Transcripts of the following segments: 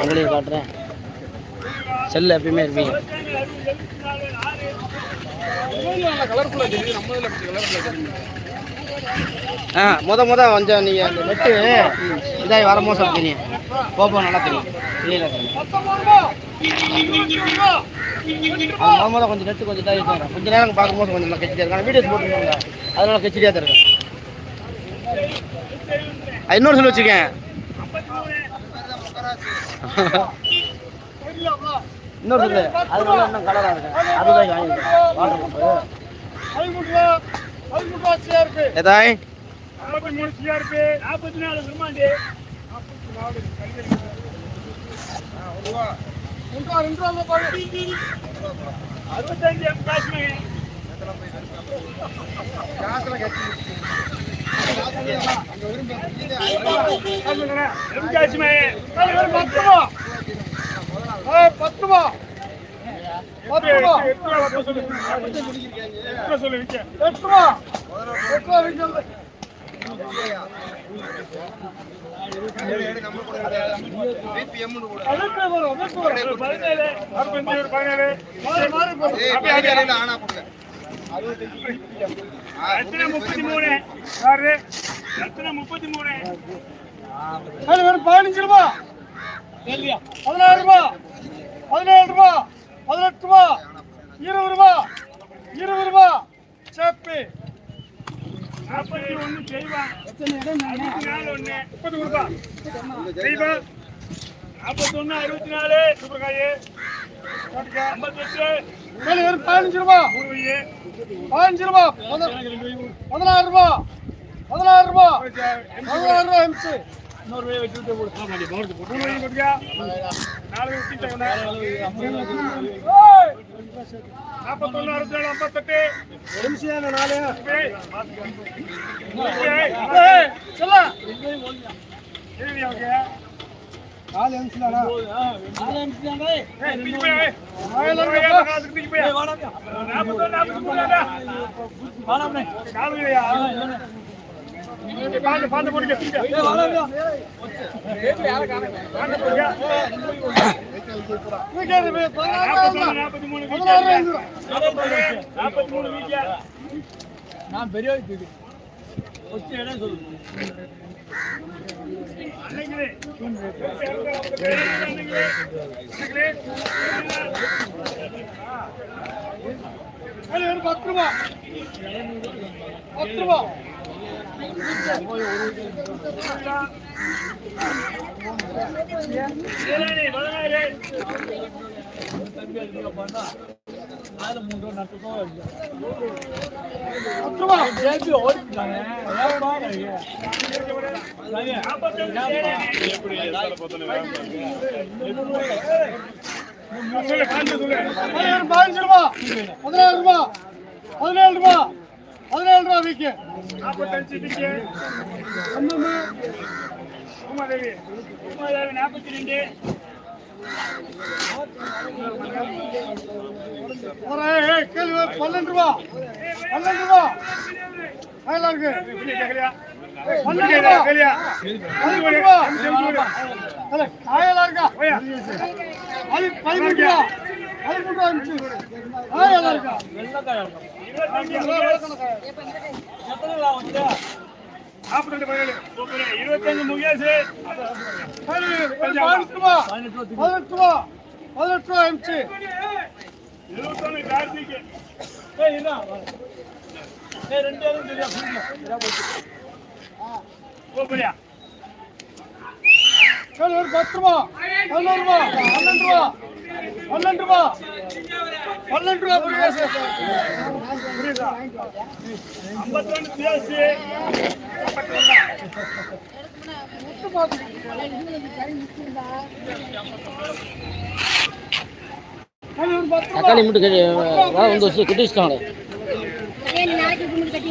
எங்களையும் காட்டுறேன் செல்ல எப்பயுமே இருப்பீங்க. ஆ முத முத கொஞ்சம் நீங்கள் அந்த நெட்டு இதாகி வர மோசம் தெரியும். போப்போ நல்லா தெரியும். தெரியல தெரியும். அது கொஞ்சம் நெட்டு கொஞ்சம் இதாக இருக்கும் கொஞ்சம் நேரம் பார்க்கும்போது கொஞ்சம் நல்லா கெச்சியாக இருக்கும் வீடியோஸ் போட்டுருக்காங்க. அதனால கெச்சியாக தான் இருக்கும் இன்னொரு சொல்லி வச்சுருக்கேன். இன்னொரு சொல்லு அதனால இன்னும் கலராக இருக்கு. அதுதான் வாட்டர் பம்பு எதாய் முப்பத்தி மூணு யாரு எத்தனை முப்பத்தி மூணு முப்பத்தி மூணு வெறும் பதினஞ்சு ரூபா. பதினாறு ரூபா. பதினேழு ரூபா. பதினெட்டு ரூபா. இருபது ரூபா இருபது ரூபா சேப்பி நாற்பத்தி ஒண்ணு செய்வான் அறுபத்தி நாலு ஒண்ணு முப்பது ரூபா. செய்வான் நாற்பத்தி அறுபத்தி நாலு சூப்பர்காயு ஐம்பத்தெட்டு வெறும் பதினஞ்சு ரூபா பதினஞ்சு ரூபா பதினாறு ரூபா பதினாறு ரூபா பதினாறு ரூபா எம்சி பூர்வையை கொடுக்க நாற்பத்தொன்னு அறுபத்தி ஐம்பத்தெட்டு எம்சியான நாலு. ஏய், ஏய், ஏய், நாலு நாற்பத்தொன்னு, நாற்பத்தி இல்லையா? ஏய், பாந்து, போடுங்க, பத்து ரூபா பத்து ரூபா பத்து ரூபா பதினேழு வெறும் பதினஞ்சு ரூபா பதினாறு ரூபா பதினேழு ரூபா பதினேழு ரூபா வீக்கு நாற்பத்தி ரெண்டு கேள்வி பன்னெண்டு ரூபா. பன்னெண்டு ரூபா. மேல இருக்கு. பன்னெண்டு ரூபா. பதிமூணு ரூபா. காயெல்லாம் இருக்கா? பதிமூணு ரூபா. இருபத்தஞ்சு முகேஷ் பதினெட்டு ரூபா பதினெட்டு ரூபா பதினெட்டு ரூபா இருபத்தொன்னு கார்த்திக் பத்து ரூபா பதினோரு ரூபா பன்னெண்டு ரூபா. பன்னெண்டு ரூபா. பன்னெண்டு ரூபா புரியுது? பேசி தக்காளி மட்டும் கட்டி வா வந்து வச்சு கட்டி வச்சுட்டாங்களே. ஏழு நாளைக்கு கட்டி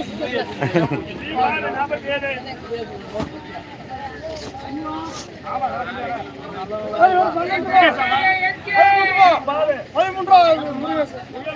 வச்சுட்டு